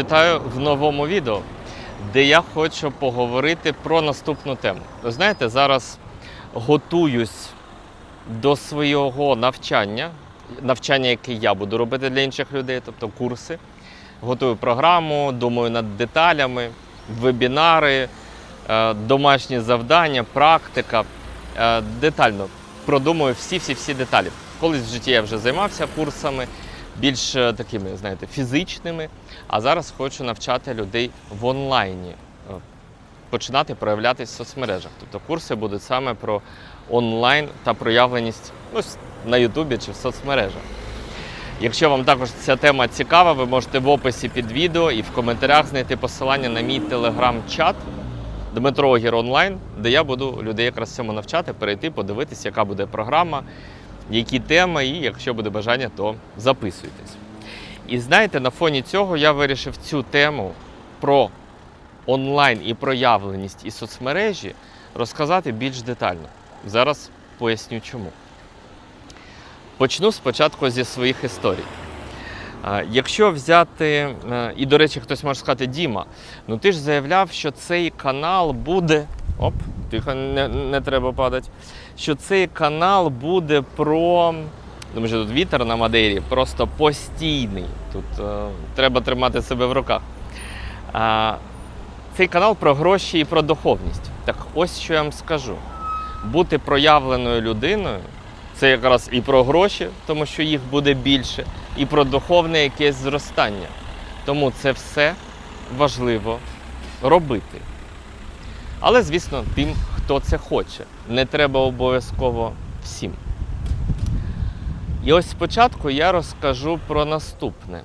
Вітаю в новому відео, де я хочу поговорити про наступну тему. Ви знаєте, зараз готуюсь до свого навчання, навчання, яке я буду робити для інших людей, тобто курси. Готую програму, думаю над деталями, вебінари, е, домашні завдання, практика. Е, Детально продумую всі-всі-всі деталі. Колись в житті я вже займався курсами, більш е, такими, знаєте, фізичними. А зараз хочу навчати людей в онлайні, е, починати проявлятися в соцмережах. Тобто курси будуть саме про онлайн та проявленість ну, на Ютубі чи в соцмережах. Якщо вам також ця тема цікава, ви можете в описі під відео і в коментарях знайти посилання на мій телеграм-чат Дмитро Огір онлайн, де я буду людей якраз цьому навчати, перейти, подивитися, яка буде програма, які теми, і якщо буде бажання, то записуйтесь. І знаєте, на фоні цього я вирішив цю тему про онлайн і проявленість і соцмережі розказати більш детально. Зараз поясню чому. Почну спочатку зі своїх історій. Якщо взяти, е, і до речі, хтось може сказати, Діма, ну ти ж заявляв, що цей канал буде. Оп, тихо, не, не треба падати. Що цей канал буде про. Тому що тут вітер на Мадейрі просто постійний. Тут е, треба тримати себе в руках. А, цей канал про гроші і про духовність. Так ось що я вам скажу: бути проявленою людиною це якраз і про гроші, тому що їх буде більше, і про духовне якесь зростання. Тому це все важливо робити. Але, звісно, тим, хто це хоче. Не треба обов'язково всім. І ось спочатку я розкажу про наступне.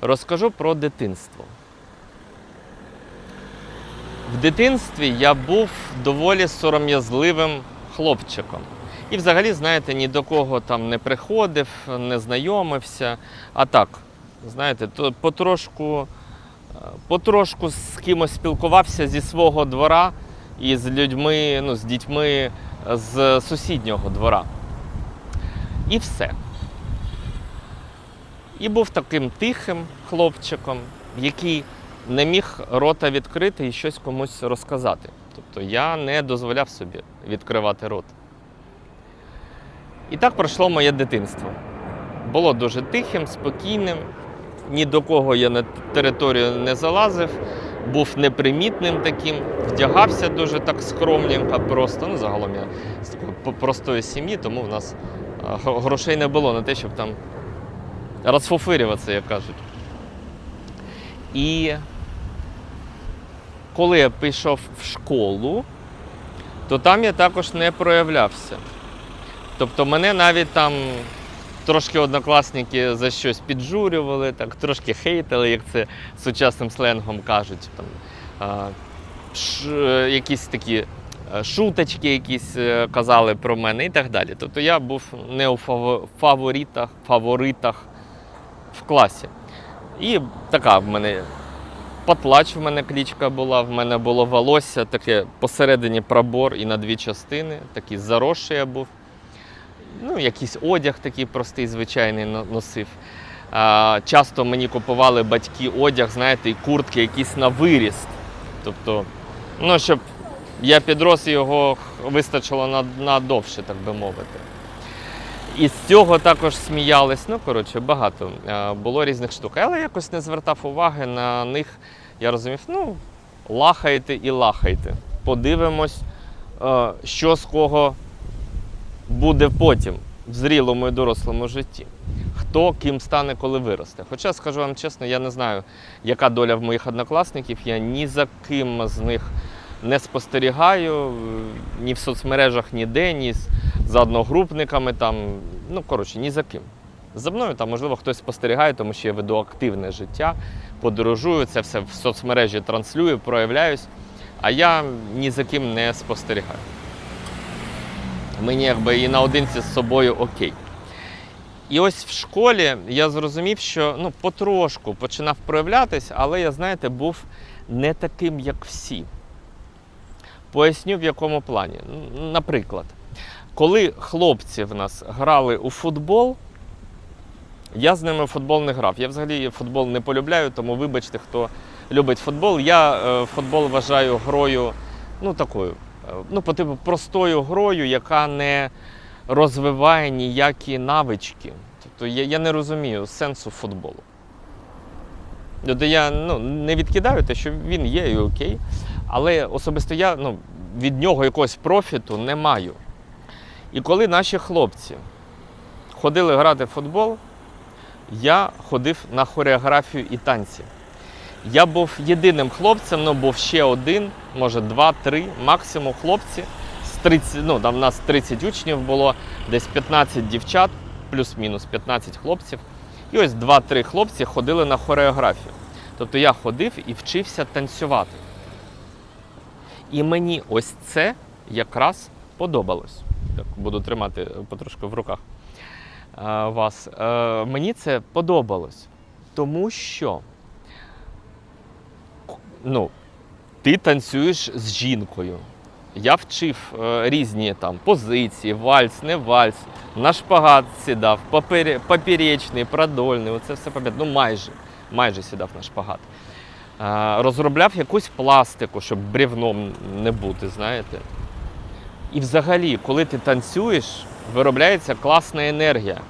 Розкажу про дитинство. В дитинстві я був доволі сором'язливим хлопчиком. І взагалі, знаєте, ні до кого там не приходив, не знайомився. А так, знаєте, то потрошку, е, потрошку з кимось спілкувався зі свого двора і з людьми, ну, з дітьми з сусіднього двора. І все. І був таким тихим хлопчиком, який не міг рота відкрити і щось комусь розказати. Тобто я не дозволяв собі відкривати рот. І так пройшло моє дитинство. Було дуже тихим, спокійним, ні до кого я на територію не залазив, був непримітним таким, вдягався дуже так скромненько, просто. Ну, загалом я з такої простої сім'ї, тому в нас грошей не було на те, щоб там розфуфирюватися, як кажуть. І коли я пішов в школу, то там я також не проявлявся. Тобто мене навіть там трошки однокласники за щось піджурювали, так, трошки хейтили, як це сучасним сленгом кажуть. Там, а, ш, е, якісь такі е, шуточки якісь е, казали про мене і так далі. Тобто я був не у фаворитах, фаворитах в класі. І така в мене Потлач в мене клічка була, в мене було волосся таке посередині пробор і на дві частини, такий заросший я був. Ну, якийсь одяг такий простий, звичайний носив. А, часто мені купували батьки одяг, знаєте, і куртки якісь на виріст. Тобто, ну, щоб я підрос його вистачило на, довше, так би мовити. І з цього також сміялись. Ну, коротше, багато було різних штук. Але якось не звертав уваги на них. Я розумів, ну, лахайте і лахайте. Подивимось, що з кого буде потім в зрілому і дорослому житті. Хто ким стане, коли виросте. Хоча, скажу вам чесно, я не знаю, яка доля в моїх однокласників. Я ні за ким з них не спостерігаю, ні в соцмережах, ніде, ні за одногрупниками, там, ну коротше, ні за ким. За мною там, можливо, хтось спостерігає, тому що я веду активне життя, подорожую, це все в соцмережі транслюю, проявляюсь, а я ні за ким не спостерігаю. Мені якби і наодинці з собою окей. І ось в школі я зрозумів, що ну, потрошку починав проявлятись, але я, знаєте, був не таким, як всі. Поясню в якому плані. Наприклад, коли хлопці в нас грали у футбол, Я з ними в футбол не грав. Я взагалі футбол не полюбляю, тому вибачте, хто любить футбол. Я е, футбол вважаю грою, ну такою, ну, по типу простою грою, яка не розвиває ніякі навички. Тобто я, я не розумію сенсу футболу. Тобто я ну, не відкидаю те, що він є і окей. Але особисто я ну, від нього якогось профіту не маю. І коли наші хлопці ходили грати в футбол, я ходив на хореографію і танці. Я був єдиним хлопцем, ну був ще один, може два-три, максимум хлопці. З 30, ну, там в нас 30 учнів було, десь 15 дівчат, плюс-мінус 15 хлопців. І ось 2-3 хлопці ходили на хореографію. Тобто я ходив і вчився танцювати. І мені ось це якраз подобалось. Так, буду тримати потрошки в руках е, вас. Е, мені це подобалось, тому що ну, ти танцюєш з жінкою. Я вчив е, різні там позиції, вальс, не вальс, на шпагат сідав, попері- поперечний, продольний, оце все пам'ятаю. Ну майже, майже сідав на шпагат. Е, розробляв якусь пластику, щоб брівном не бути, знаєте. І взагалі, коли ти танцюєш, виробляється класна енергія.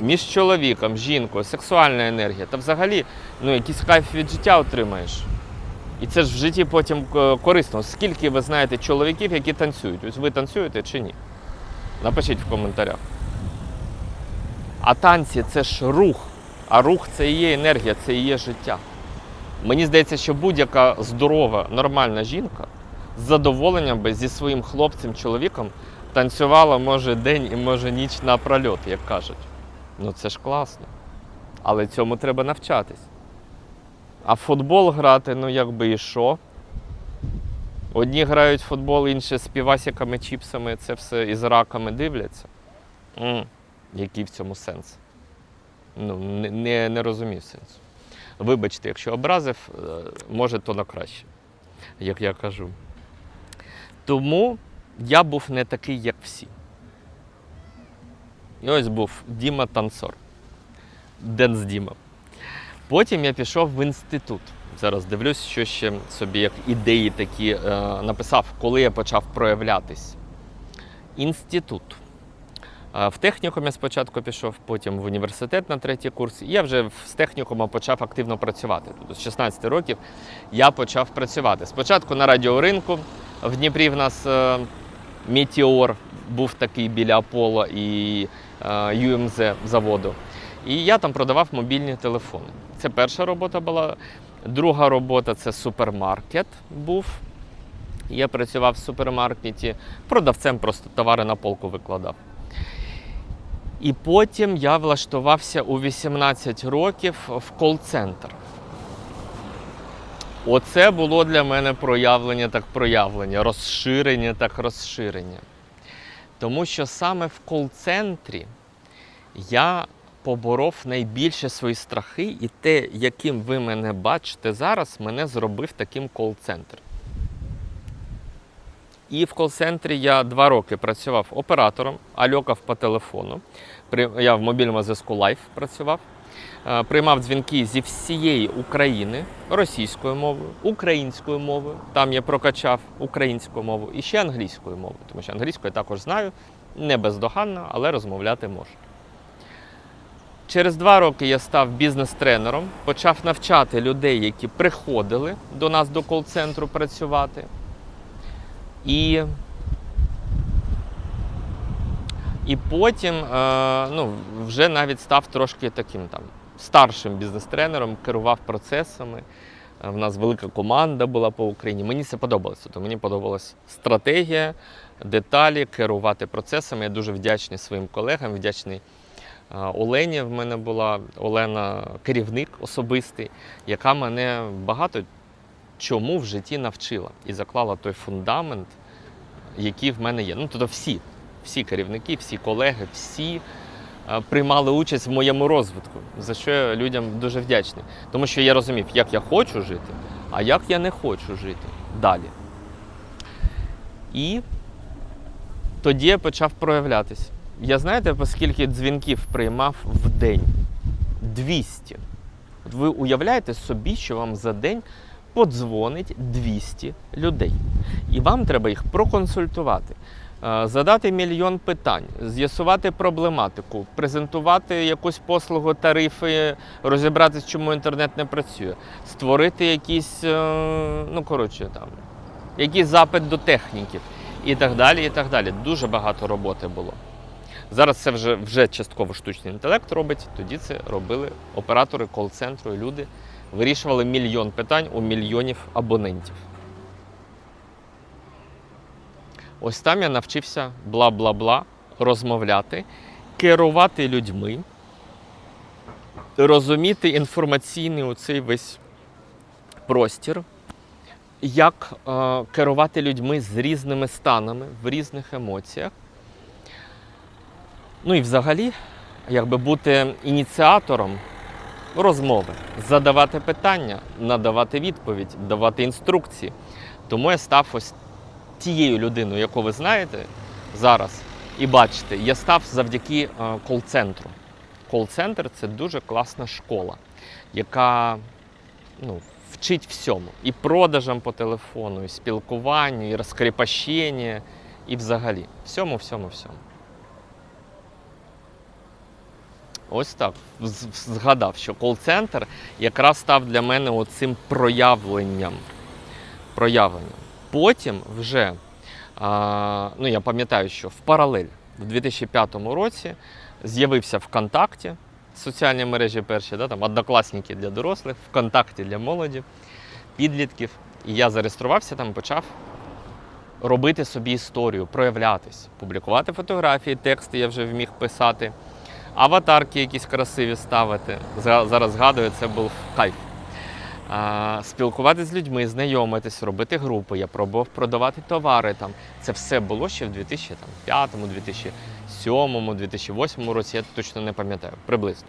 Між чоловіком, жінкою, сексуальна енергія. Та взагалі ну, якийсь кайф від життя отримаєш. І це ж в житті потім е, корисно. Скільки ви знаєте чоловіків, які танцюють? Ось ви танцюєте чи ні? Напишіть в коментарях. А танці це ж рух. А рух це і є енергія, це і є життя. Мені здається, що будь-яка здорова, нормальна жінка з задоволенням би зі своїм хлопцем, чоловіком танцювала може день і може ніч напрольот, як кажуть. Ну це ж класно. Але цьому треба навчатись. А в футбол грати, ну якби і що? Одні грають в футбол, інші з півасиками, чіпсами, це все із раками дивляться. м Який в цьому сенс? Ну, не, не, не розумію сенсу. Вибачте, якщо образив, е, може то на краще, як я кажу. Тому я був не такий, як всі. І ось був Діма танцор. Денс Діма. Потім я пішов в інститут. Зараз дивлюсь, що ще собі як ідеї такі е, написав, коли я почав проявлятись. Інститут. Е, В технікум я спочатку пішов, потім в університет на третій курс. І я вже з технікуму почав активно працювати. Тобто з 16 років я почав працювати. Спочатку на радіоринку в Дніпрі в нас е, Метеор був такий біля Аполло і е, ЮМЗ заводу. І я там продавав мобільні телефони. Це перша робота була. Друга робота це супермаркет був. Я працював в супермаркеті, продавцем просто товари на полку викладав. І потім я влаштувався у 18 років в кол-центр. Оце було для мене проявлення так проявлення, розширення так розширення. Тому що саме в кол-центрі я поборов найбільше свої страхи, і те, яким ви мене бачите зараз, мене зробив таким кол-центр. І в кол-центрі я два роки працював оператором, альокав по телефону. Я в мобільному зв'язку Live працював. Е, Приймав дзвінки зі всієї України російською мовою, українською мовою. Там я прокачав українську мову і ще англійською мовою, тому що англійську я також знаю, не бездоганно, але розмовляти можу. Через два роки я став бізнес-тренером, почав навчати людей, які приходили до нас до кол-центру працювати. І, і потім е, ну, вже навіть став трошки таким там старшим бізнес-тренером, керував процесами. Е, В нас велика команда була по Україні. Мені це подобалося. Тобто мені подобалась стратегія, деталі, керувати процесами. Я дуже вдячний своїм колегам, вдячний е, Олені. В мене була Олена керівник особистий, яка мене багато чому в житті навчила і заклала той фундамент, який в мене є. Ну, тобто всі, всі керівники, всі колеги, всі приймали участь в моєму розвитку, за що я людям дуже вдячний. Тому що я розумів, як я хочу жити, а як я не хочу жити далі. І тоді я почав проявлятись. Я знаєте, по скільки дзвінків приймав в день? 200. От ви уявляєте собі, що вам за день подзвонить 200 людей. І вам треба їх проконсультувати, е, задати мільйон питань, з'ясувати проблематику, презентувати якусь послугу, тарифи, розібратися, чому інтернет не працює, створити якісь, е, ну коротше, там, якийсь запит до техніків і так далі. і так далі. Дуже багато роботи було. Зараз це вже, вже частково штучний інтелект робить, тоді це робили оператори кол-центру, і люди вирішували мільйон питань у мільйонів абонентів. Ось там я навчився бла-бла-бла розмовляти, керувати людьми, розуміти інформаційний оцей весь простір, як е, керувати людьми з різними станами, в різних емоціях. Ну і взагалі, якби бути ініціатором розмови, задавати питання, надавати відповідь, давати інструкції. Тому я став ось тією людиною, яку ви знаєте зараз і бачите, я став завдяки е, кол-центру. Кол-центр це дуже класна школа, яка ну, вчить всьому. І продажам по телефону, і спілкуванню, і розкріпощенню, і взагалі. Всьому, всьому, всьому. Ось так. Згадав, що кол-центр якраз став для мене оцим проявленням. проявленням. Потім вже, а, ну я пам'ятаю, що в паралель в 2005 році з'явився ВКонтакті, соціальні мережі перші, да, там однокласники для дорослих, ВКонтакті для молоді, підлітків. І я зареєструвався там, почав робити собі історію, проявлятись, публікувати фотографії, тексти я вже вміг писати, аватарки якісь красиві ставити. Зараз згадую, це був кайф. Спілкуватися з людьми, знайомитись, робити групи. Я пробував продавати товари там. Це все було ще в 2005, 2007, 2008 році, я точно не пам'ятаю, приблизно.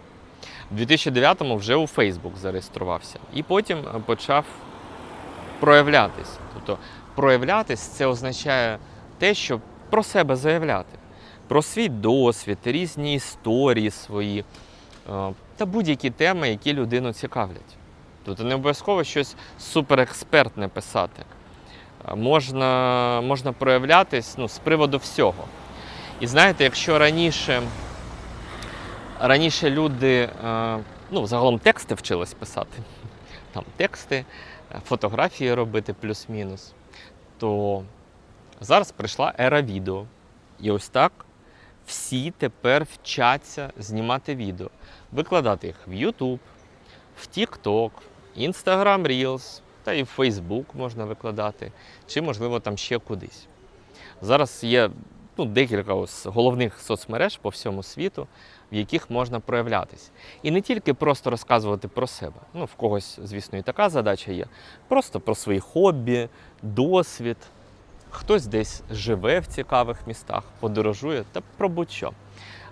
В 2009 вже у Facebook зареєструвався. І потім е, почав проявлятись. Тобто проявлятись це означає те, що про себе заявляти, про свій досвід, різні історії свої е, та будь-які теми, які людину цікавлять. Тобто не обов'язково щось суперекспертне писати. Можна, можна проявлятись ну, з приводу всього. І знаєте, якщо раніше, раніше люди е, ну, загалом тексти вчились писати, там тексти, е, фотографії робити плюс-мінус, то зараз прийшла ера відео. І ось так всі тепер вчаться знімати відео, викладати їх в YouTube, в TikTok, Instagram Reels, та і в Facebook можна викладати, чи, можливо, там ще кудись. Зараз є ну, декілька ось головних соцмереж по всьому світу, в яких можна проявлятись. І не тільки просто розказувати про себе. Ну, в когось, звісно, і така задача є. Просто про свої хобі, досвід. Хтось десь живе в цікавих містах, подорожує та про будь-що.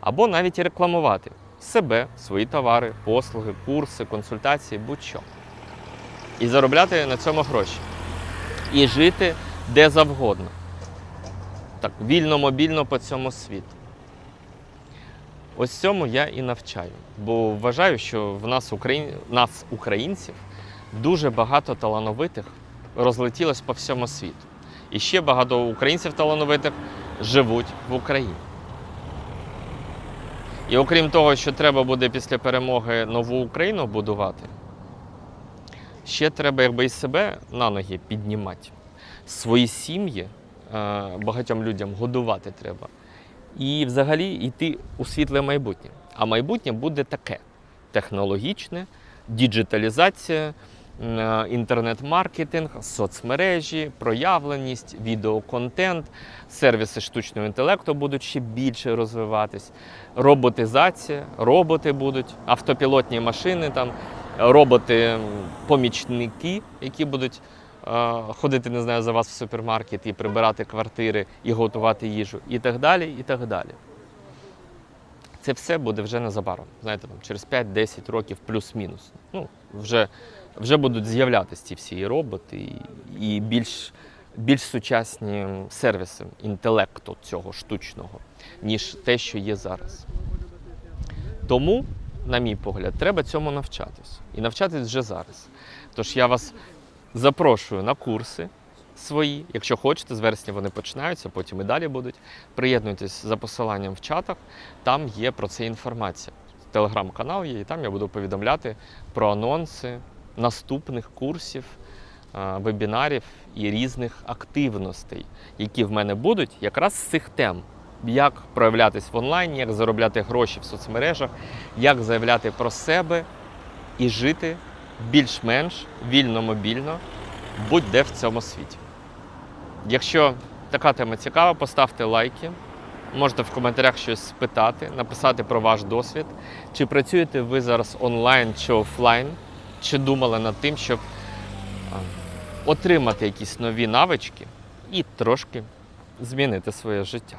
Або навіть рекламувати себе, свої товари, послуги, курси, консультації, будь-що. І заробляти на цьому гроші. І жити де завгодно. Так, вільно, мобільно по цьому світу. Ось цьому я і навчаю. Бо вважаю, що в нас, Україн... нас, українців, дуже багато талановитих розлетілось по всьому світу. І ще багато українців талановитих живуть в Україні. І окрім того, що треба буде після перемоги нову Україну будувати, ще треба якби і себе на ноги піднімати. Свої сім'ї е, багатьом людям годувати треба. І взагалі йти у світле майбутнє. А майбутнє буде таке: технологічне, діджиталізація, інтернет-маркетинг, соцмережі, проявленість, відеоконтент, сервіси штучного інтелекту будуть ще більше розвиватись, роботизація, роботи будуть, автопілотні машини, там, роботи-помічники, які будуть е, ходити, не знаю, за вас в супермаркет і прибирати квартири, і готувати їжу, і так далі, і так далі. Це все буде вже незабаром. Знаєте, там, через 5-10 років плюс-мінус. Ну, вже, вже будуть з'являтися ці всі роботи, і, більш, більш сучасні сервіси інтелекту цього штучного, ніж те, що є зараз. Тому на мій погляд, треба цьому навчатись. І навчатись вже зараз. Тож я вас запрошую на курси свої. Якщо хочете, з вересня вони починаються, потім і далі будуть. Приєднуйтесь за посиланням в чатах, там є про це інформація. Телеграм-канал є, і там я буду повідомляти про анонси наступних курсів, е, вебінарів і різних активностей, які в мене будуть якраз з цих тем. Як проявлятись в онлайні, як заробляти гроші в соцмережах, як заявляти про себе і жити більш-менш вільно-мобільно будь-де в цьому світі. Якщо така тема цікава, поставте лайки. Можете в коментарях щось спитати, написати про ваш досвід. Чи працюєте ви зараз онлайн чи офлайн, чи думали над тим, щоб отримати якісь нові навички і трошки змінити своє життя.